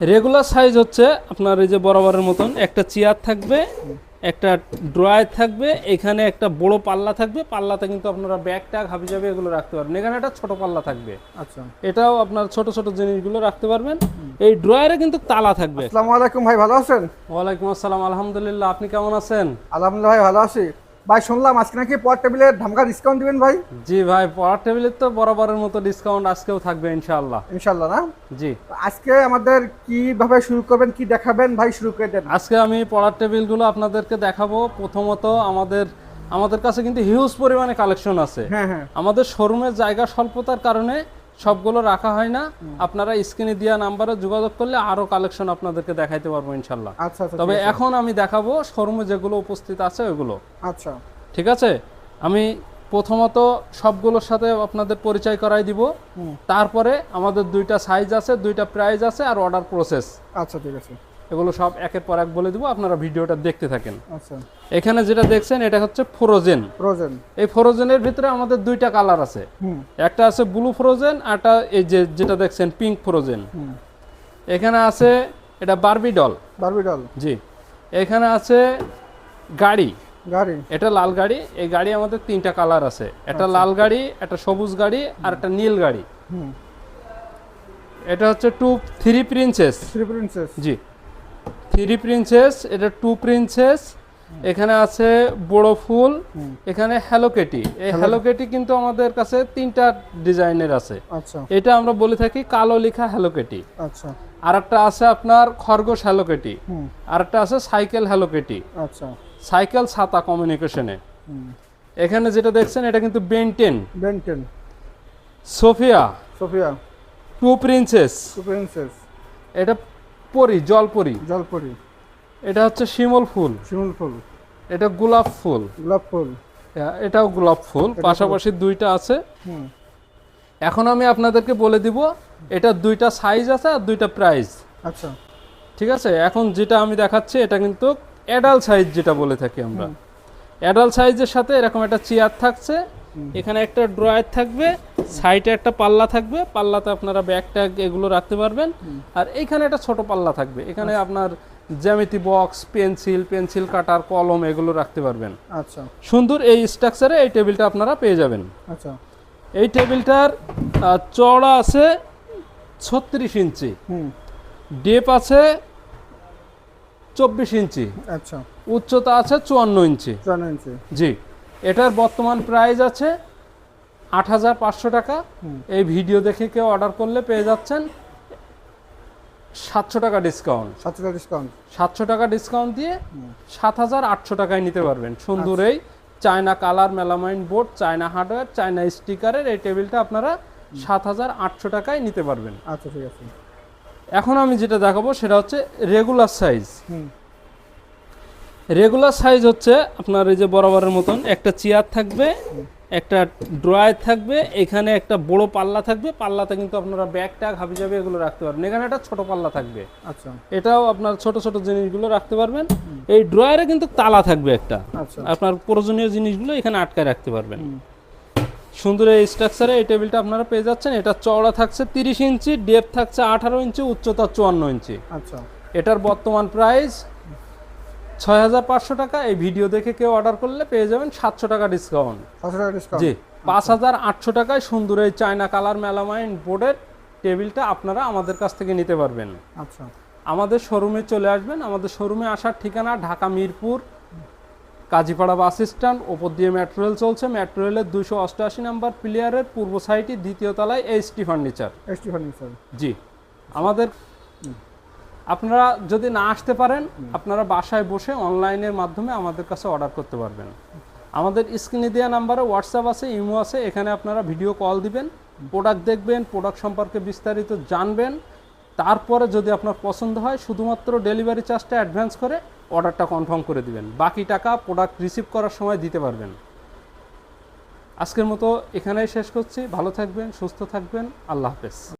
Regular size হচ্ছে আপনার এই যে বরাবরের মতন। একটা চেয়ার থাকবে একটা ড্রয়ার থাকবে এখানে একটা বড় পাল্লা থাকবে পাল্লাতে কিন্তু আপনারা ব্যাগ ট্যাগ হাবি যাবে এগুলো রাখতে পারবেন। এখানে একটা ছোট পাল্লা থাকবে। আচ্ছা। এটাও আপনার ছোট ছোট জিনিসগুলো রাখতে পারবেন। এই ড্রয়ারে কিন্তু তালা থাকবে। আসসালামু আলাইকুম ভাই ভালো আছেন? ওয়ালাইকুম আসসালাম আলহামদুলিল্লাহ। আপনি কেমন আছেন? আলহামদুলিল্লাহ ভাই ভালো আছি। ভাই শুনলাম আজকে নাকি পর টেবিলের ধামকা ডিসকাউন্ট দিবেন ভাই। জি ভাই পড়ার টেবিলের তো বরাবরের মতো ডিসকাউন্ট আজকেও থাকবে ইনশাআল্লাহ। ইনশাল্লাহ না? জি। আজকে আমাদের কীভাবে শুরু করবেন কি দেখাবেন? ভাই শুরু করে দেন। আজকে আমি পড়ার টেবিলগুলো আপনাদেরকে দেখাবো। প্রথমত আমাদের আমাদের কাছে কিন্তু হিউজ পরিমাণে কালেকশন আছে। হ্যাঁ হ্যাঁ। আমাদের শোরুমের জায়গা স্বল্পতার কারণে সবগুলো রাখা হয় না। আপনারা স্ক্রিনে দেওয়া নাম্বারে যোগাযোগ করলে আরও কালেকশন আপনাদেরকে দেখাইতে পারব ইনশাল্লাহ। আচ্ছা আচ্ছা তবে এখন আমি দেখাবো শোরুমে যেগুলো উপস্থিত আছে ওইগুলো। আচ্ছা। ঠিক আছে? আমি প্রথমত সবগুলোর সাথে আপনাদের পরিচয় করাই দিব। তারপরে আমাদের দুইটা সাইজ আছে দুইটা প্রাইস আছে আর অর্ডার প্রসেস আচ্ছা ঠিক আছে। এগুলো সব একের পর এক বলে দিব আপনারা ভিডিওটা দেখতে থাকেন। আচ্ছা। এখানে যেটা দেখছেন এটা হচ্ছে ফ্রোজেন। ফ্রোজেন। এই ফ্রোজেনের ভিতরে আমাদের দুইটা কালার আছে। হুম। একটা আছে ব্লু ফ্রোজেন আরটা এই যে যেটা দেখছেন পিঙ্ক ফ্রোজেন। এখানে আছে এটা বারবি ডল। Barbie doll. জি। এখানে আছে গাড়ি। গাড়ি। এটা লাল গাড়ি এই গাড়ি আমাদের তিনটা কালার আছে। একটা লাল গাড়ি একটা সবুজ গাড়ি আর একটা নীল গাড়ি। হুম। এটা হচ্ছে two three princess. Three princess. জি। থ্রি প্রিন্সেস এটা টু প্রিন্সেস এখানে আছে বড় ফুল। এখানে হ্যালোকেটি এই হ্যালোকেটি কিন্তু আমাদের কাছে তিনটা ডিজাইনের আছে। আচ্ছা। এটা আমরা বলে থাকি কালো লেখা হ্যালোকেটি আচ্ছা। আর একটা আছে আপনার খরগোশ হ্যালোকেটি আর একটা আছে সাইকেল হ্যালোকেটি আচ্ছা। সাইকেল ছাতা কমিউনিকেশনে। এখানে যেটা দেখছেন এটা কিন্তু Ben Ten. Ben Ten. Sophia. Sophia. Two princess. Two princess. এটা পরি জলপরি। জলপরি। এটা হচ্ছে শিমল ফুল। শিমল ফুল। এটা গোলাপ ফুল। গোলাপ ফুল। হ্যাঁ, এটাও গোলাপ ফুল। পাশাপাশি দুইটা আছে। এখন আমি আপনাদেরকে বলে দিব এটা দুইটা সাইজ আছে আর দুইটা প্রাইস আচ্ছা। ঠিক আছে? এখন যেটা আমি দেখাচ্ছি এটা কিন্তু অ্যাডাল্ট সাইজ যেটা বলে থাকি আমরা। অ্যাডাল্ট সাইজের সাথে এরকম একটা চেয়ার থাকছে। এখানে একটা ড্রয়ার থাকবে সাইডে একটা পাল্লা থাকবে পাল্লাতে আপনারা ব্যাগ ট্যাগ এগুলো রাখতে পারবেন। আর এইখানে একটা ছোট পাল্লা থাকবে এখানে আপনার জ্যামিতি বক্স পেন্সিল পেন্সিল কাটার কলম এগুলো রাখতে পারবেন। আচ্ছা। সুন্দর এই স্ট্রাকচারে এই টেবিলটা আপনারা পেয়ে যাবেন। আচ্ছা। এই টেবিলটার চওড়া আছে ছত্রিশ ইঞ্চি। হুম। ডেপ আছে চব্বিশ ইঞ্চি। আচ্ছা। উচ্চতা আছে চুয়ান্ন ইঞ্চি। চুয়ান্ন ইঞ্চি। জি। এটার বর্তমান প্রাইস আছে আট হাজার পাঁচশো টাকা। এই ভিডিও দেখে কেউ অর্ডার করলে পেয়ে যাচ্ছেন সাতশো টাকা ডিসকাউন্ট সাতশো টাকা ডিসকাউন্ট সাতশো টাকা ডিসকাউন্ট দিয়ে সাত হাজার আটশো টাকায় নিতে পারবেন। সুন্দর এই China colour melamine board China hardware China স্টিকারের এই টেবিলটা আপনারা সাত হাজার আটশো টাকায় নিতে পারবেন। আচ্ছা ঠিক আছে। এখন আমি যেটা দেখাবো সেটা হচ্ছে রেগুলার সাইজ হুম। রেগুলার সাইজ হচ্ছে আপনার এই যে বরাবরের মতন। একটা চেয়ার থাকবে একটা ড্রয়ার থাকবে এখানে একটা বড় পাল্লা থাকবে পাল্লাতে কিন্তু আপনারা ব্যাগ ট্যাগ হাবি যাবে এগুলো রাখতে পারবেন। এখানে একটা ছোট পাল্লা থাকবে। আচ্ছা। এটাও আপনার ছোট ছোট জিনিসগুলো রাখতে পারবেন। এই ড্রয়ারে কিন্তু তালা থাকবে একটা। আচ্ছা আপনার প্রয়োজনীয় জিনিসগুলো এখানে আটকায় রাখতে পারবেন। সুন্দর এই স্ট্রাকচারে এই টেবিলটা আপনারা পেয়ে যাচ্ছেন। এটা চওড়া থাকছে তিরিশ ইঞ্চি ডেপ থাকছে আঠারো ইঞ্চি উচ্চতা চুয়ান্ন ইঞ্চি। আচ্ছা। এটার বর্তমান প্রাইস ছয় হাজার পাঁচশো টাকা এই ভিডিও দেখে কেউ অর্ডার করলে পেয়ে যাবেন সাতশো টাকা ডিসকাউন্ট সাতশো টাকা ডিসকাউন্ট জি পাঁচ হাজার আটশো টাকায় সুন্দর এই চায়না কালার মেলামাইন বোর্ডের টেবিলটা আপনারা আমাদের কাছ থেকে নিতে পারবেন। আচ্ছা। আমাদের শোরুমে চলে আসবেন। আমাদের শোরুমে আসার ঠিকানা ঢাকা মিরপুর কাজীপাড়া বাস স্ট্যান্ড ওপর দিয়ে মেট্রো রেল চলছে। মেট্রো রেলের দুশো অষ্টআশি নাম্বার প্লেয়ারের পূর্ব সাইডটি দ্বিতীয় তলায় এইচটি ফার্নিচার এইচটি ফার্নিচার জি আমাদের আপনারা যদি না আসতে পারেন, আপনারা বাসায় বসে অনলাইনের মাধ্যমে আমাদের কাছে অর্ডার করতে পারবেন। আমাদের স্ক্রিনে দেওয়া নাম্বারে হোয়াটসঅ্যাপ আছে ইমো আছে, এখানে আপনারা ভিডিও কল দিবেন প্রোডাক্ট দেখবেন প্রোডাক্ট সম্পর্কে বিস্তারিত জানবেন। তারপরে যদি আপনার পছন্দ হয়, শুধুমাত্র ডেলিভারি চার্জটা অ্যাডভান্স করে অর্ডারটা কনফার্ম করে দিবেন। বাকি টাকা প্রোডাক্ট রিসিভ করার সময় দিতে পারবেন। আজকের মতো এখানেই শেষ করছি। ভালো থাকবেন, সুস্থ থাকবেন। আল্লাহ হাফেজ।